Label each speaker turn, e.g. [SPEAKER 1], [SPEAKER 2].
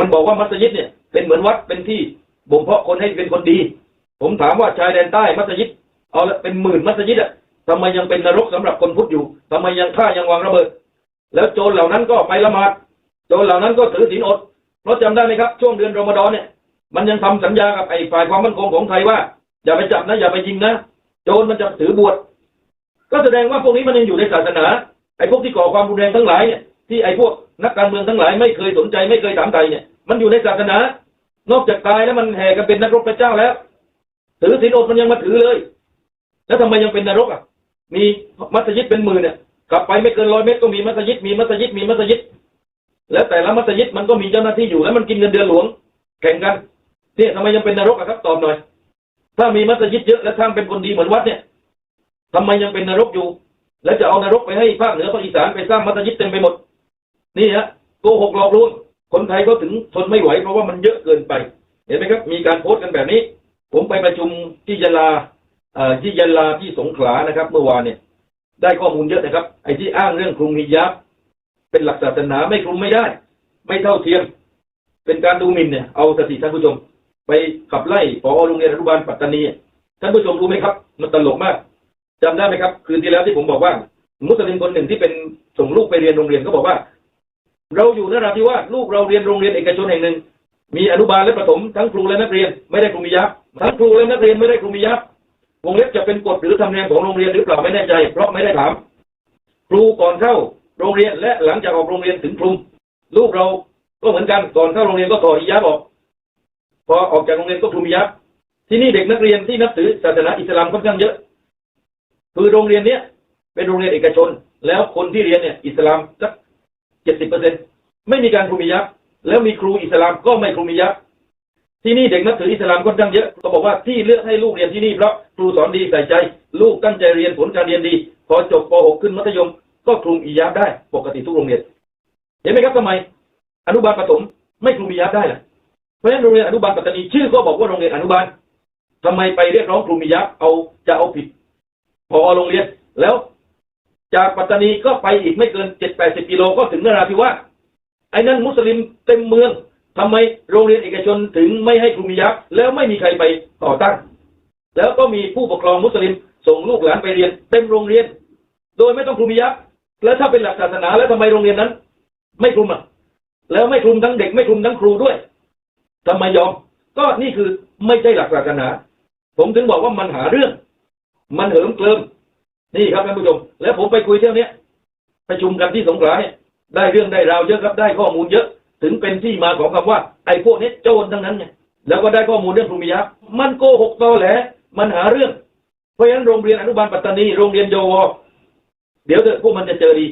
[SPEAKER 1] มันบอกว่ามัสยิดเนี่ยเป็นเหมือนวัดเป็นที่บ่มเพาะคนให้เป็นคนดี ผมถามว่าชายแดนใต้มัสยิดเอาละเป็นหมื่นมัสยิดอะทำไมยังเป็นนรกสำหรับคนพุทธอยู่ทำไมยังฆ่ายังวางระเบิด แล้วโจรเหล่านั้นก็ไปละหมาดโจรเหล่านั้นก็ถือศีลอดเพราะจำได้ไหมครับ ช่วงเดือนรอมฎอนเนี่ย มันยังทำสัญญากับไอ้ฝ่ายความมั่นคงของไทยว่า อย่าไปจับนะอย่าไปยิงนะโจรมันจะถือบวชก็แสดงว่าพวกนี้มันยังอยู่ในศาสนาไอ้พวกที่ก่อความรุนแรงทั้งหลายเนี่ยที่ไอ้พวก นักการเมืองทั้งหลายไม่เคยสนใจไม่เคยถามไทยเนี่ย มันอยู่ในศาสนา นอกจากตายแล้วมันแห่กันเป็นนักพระเจ้าแล้ว ถือศีลอดมันยังมาถือเลย แล้วทำไมยังเป็นนรกอะ มีมัสยิดเป็นหมื่นเนี่ยกลับไปไม่เกินร้อยเมตรก็มีมัสยิดมีมัสยิดมีมัสยิด แล้วแต่ละมัสยิดมันก็มีเจ้าหน้าที่อยู่แล้วมันกินเงินเดือนหลวง แข่งกันเนี่ยทำไมยังเป็นนรกอะครับตอบหน่อย ถ้ามีมัสยิดเยอะและทางเป็นคนดีเหมือนวัดเนี่ยทำไมยังเป็นนรกอยู่ แล้วจะเอานรกไปให้ภาคเหนือภาคอีสานไปสร้างมัสยิดเต็มไปหมด นี่ฮะโกหกหลอกลวงคนไทยก็ถึงทนไม่ไหวเพราะว่ามันเยอะเกินไป เห็นไหมครับ มีการโพสต์กันแบบนี้ ผมไปประชุมที่ยะลาเอ่อที่ยะลาที่สงขลานะครับ เมื่อวานเนี่ย ได้ข้อมูลเยอะนะครับ ไอ้ที่อ้างเรื่องคลุมฮิญาบเป็นหลักศาสนาไม่คลุมไม่ได้ ไม่เท่าเทียม เป็นการดูหมิ่นเนี่ยเอาสติท่านผู้ชม ไปขับไล่พอโรงเรียนอนุบาลปัตตานีท่านผู้ชมรู้ไหมครับ มันตลกมากจำได้ไหมครับ คืนที่แล้วที่ผมบอกว่า มุสลิมคนหนึ่งที่เป็นส่งลูกไปเรียนโรงเรียนก็บอกว่า เราอยู่นราธิวาสลูกเราเรียนโรงเรียนเอกชนแห่งหนึ่ง มีอนุบาลและประถมทั้งครูและนักเรียนไม่ได้คลุมฮิญาบทั้งครูและนักเรียนไม่ได้คลุมฮิญาบวงเล็บจะเป็นกฎหรือธรรมเนียมของโรงเรียนหรือเปล่าไม่แน่ใจ เพราะไม่ได้ถาม ครูก่อนเข้าโรงเรียนและหลังจากออกโรงเรียนถึงคลุมลูกเราก็เหมือนกันก่อนเข้าโรงเรียนก็ถอดฮิญาบออกพอออกจากโรงเรียนก็คลุมฮิญาบที่นี่เด็กนักเรียนที่นับถือศาสนาอิสลามค่อนข้างเยอะ คือโรงเรียนเนี้ยเป็นโรงเรียนเอกชน แล้วคนที่เรียนเนี่ยอิสลามสัก เจ็ดสิบเปอร์เซ็นไม่มีการคลุมฮิญาบแล้วมีครูอิสลามก็ไม่คลุมฮิญาบที่นี่เด็กนับถืออิสลามค่อนข้งเยอะก็บอกว่าที่เลือกให้ลูกเรียนที่นี่เพราะครูสอนดีใส่ใจ ลูกตั้งใจเรียนผลการเรียนดี พอจบป .6 ขึ้นมัธยม ก็คลุมอิญาบได้ ปกติทุกโรงเรียน เห็นไหมครับทำไม อนุบาลประถมไม่คลุมอิญาบได้ล่ะเพราะฉะนั้นโรงเรียนอนุบาลปัตตานีชื่อก็บอกว่าโรงเรียนอนุบาลทำไมไปเรียกร้องคลุมอิญาบเอาจะเอาผิดพอโรงเรียนแล้ว จากปัตตานีก็ไปอีกไม่เกินเจ็ดแปดสิบกิโลก็ถึงนราธิวาสไอ้นั่นมุสลิมเต็มเมืองทำไมโรงเรียนเอกชนถึงไม่ให้คลุมฮิญาบแล้วไม่มีใครไปต่อต้านแล้วก็มีผู้ปกครองมุสลิมส่งลูกหลานไปเรียนเต็มโรงเรียน โดยไม่ต้องคลุมฮิญาบแล้วถ้าเป็นหลักศาสนาแล้วทำไมโรงเรียนนั้น ไม่คลุมอะแล้วไม่คลุมทั้งเด็กไม่คลุมทั้งครูด้วยทำไมยอม ก็นี่คือไม่ใช่หลักศาสนา ผมถึงบอกว่ามันหาเรื่อง มันเหิมเกลิม นี่ครับท่านผู้ชมแล้วผมไปคุยเที่ยวนี้ประชุมกันที่สงขลาเนี่ยได้เรื่องได้ราวเยอะครับได้ข้อมูลเยอะ ถึงเป็นที่มาของคำว่าไอ้พวกนี้โจรทั้งนั้นไงแล้วก็ได้ข้อมูลเรื่องคลุมฮิญาบมันโกหกตอแหลมันหาเรื่อง เพราะฉะนั้นโรงเรียนอนุบาลปัตตานีโรงเรียนโยวเดี๋ยวเถอะพวกมันจะเจอดี